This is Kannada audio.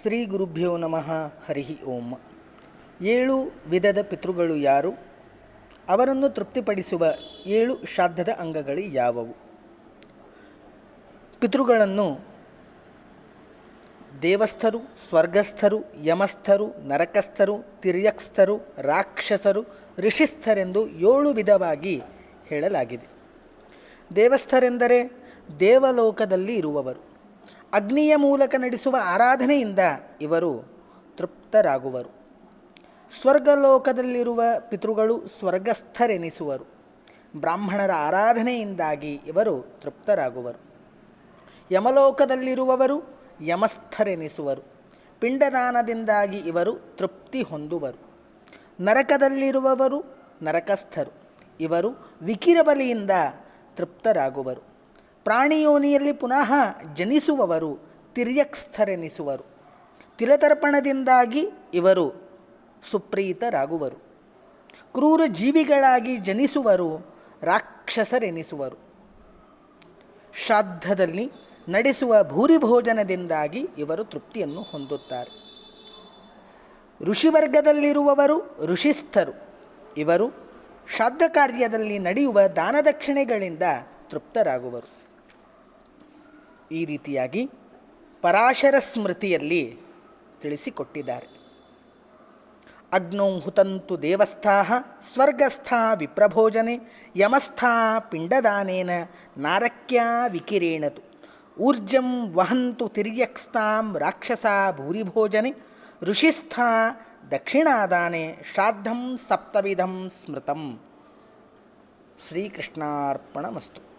ಶ್ರೀ ಗುರುಭ್ಯೋ ನಮಃ ಹರಿ ಓಂ. ಏಳು ವಿಧದ ಪಿತೃಗಳು ಯಾರು? ಅವರನ್ನು ತೃಪ್ತಿಪಡಿಸುವ ಏಳು ಶ್ರಾದ್ದದ ಅಂಗಗಳು ಯಾವುವು? ಪಿತೃಗಳನ್ನು ದೇವಸ್ಥರು, ಸ್ವರ್ಗಸ್ಥರು, ಯಮಸ್ಥರು, ನರಕಸ್ಥರು ತಿರ್ಯಕ್ಸ್ಥರು ರಾಕ್ಷಸರು, ಋಷಿಸ್ಥರೆಂದು ಏಳು ವಿಧವಾಗಿ ಹೇಳಲಾಗಿದೆ. ದೇವಸ್ಥರೆಂದರೆ ದೇವಲೋಕದಲ್ಲಿ ಇರುವವರು. ಅಗ್ನಿಯ ಮೂಲಕ ನಡೆಸುವ ಆರಾಧನೆಯಿಂದ ಇವರು ತೃಪ್ತರಾಗುವರು. ಸ್ವರ್ಗಲೋಕದಲ್ಲಿರುವ ಪಿತೃಗಳು ಸ್ವರ್ಗಸ್ಥರೆನಿಸುವರು. ಬ್ರಾಹ್ಮಣರ ಆರಾಧನೆಯಿಂದಾಗಿ ಇವರು ತೃಪ್ತರಾಗುವರು. ಯಮಲೋಕದಲ್ಲಿರುವವರು ಯಮಸ್ಥರೆನಿಸುವರು. ಪಿಂಡದಾನದಿಂದಾಗಿ ಇವರು ತೃಪ್ತಿ ಹೊಂದುವರು. ನರಕದಲ್ಲಿರುವವರು ನರಕಸ್ಥರು. ಇವರು ವಿಕಿರಬಲಿಯಿಂದ ತೃಪ್ತರಾಗುವರು. ಪ್ರಾಣಿಯೋನಿಯಲ್ಲಿ ಪುನಃ ಜನಿಸುವವರು ತಿರ್ಯಕ್ಸ್ಥರೆನಿಸುವರು ತಿಲತರ್ಪಣದಿಂದಾಗಿ ಇವರು ಸುಪ್ರೀತರಾಗುವರು. ಕ್ರೂರ ಜೀವಿಗಳಾಗಿ ಜನಿಸುವರು, ರಾಕ್ಷಸರೆನಿಸುವರು. ಶ್ರಾದ್ದದಲ್ಲಿ ನಡೆಸುವ ಭೂರಿಭೋಜನದಿಂದಾಗಿ ಇವರು ತೃಪ್ತಿಯನ್ನು ಹೊಂದುತ್ತಾರೆ. ಋಷಿವರ್ಗದಲ್ಲಿರುವವರು ಋಷಿಸ್ಥರು ಇವರು ಶ್ರಾದ್ದ ಕಾರ್ಯದಲ್ಲಿ ನಡೆಯುವ ದಾನದಕ್ಷಿಣೆಗಳಿಂದ ತೃಪ್ತರಾಗುವರು. ಈ ರೀತಿಯಾಗಿ ಪರಾಶರ ಸ್ಮೃತಿಯಲ್ಲಿ ತಿಳಿಸಿಕೊಟ್ಟಿದ್ದಾರೆ. ಅಗ್ನೌ ಹುತಂತು ದೇವಸ್ಥಾ ಸ್ವರ್ಗಸ್ಥ ವಿಪ್ರಭೋಜನೆ ಯಮಸ್ಥಾ ಪಿಂಡದಾನೇನ ನಾರಕ್ಯಾ ವಿಕಿರೇಣತು. ಊರ್ಜಂ ವಹಂತು ತಿರ್ಯಕ್ಸ್ತಾಂ ರಾಕ್ಷಸಾ ಭೂರಿಭೋಜನೆ ಋಷಿಸ್ಥ ದಕ್ಷಿಣಾದಾನೆ ಶ್ರಾದ್ದಂ ಸಪ್ತವಿಧಂ ಸ್ಮೃತಂ. ಶ್ರೀಕೃಷ್ಣಾರ್ಪಣಮಸ್ತು.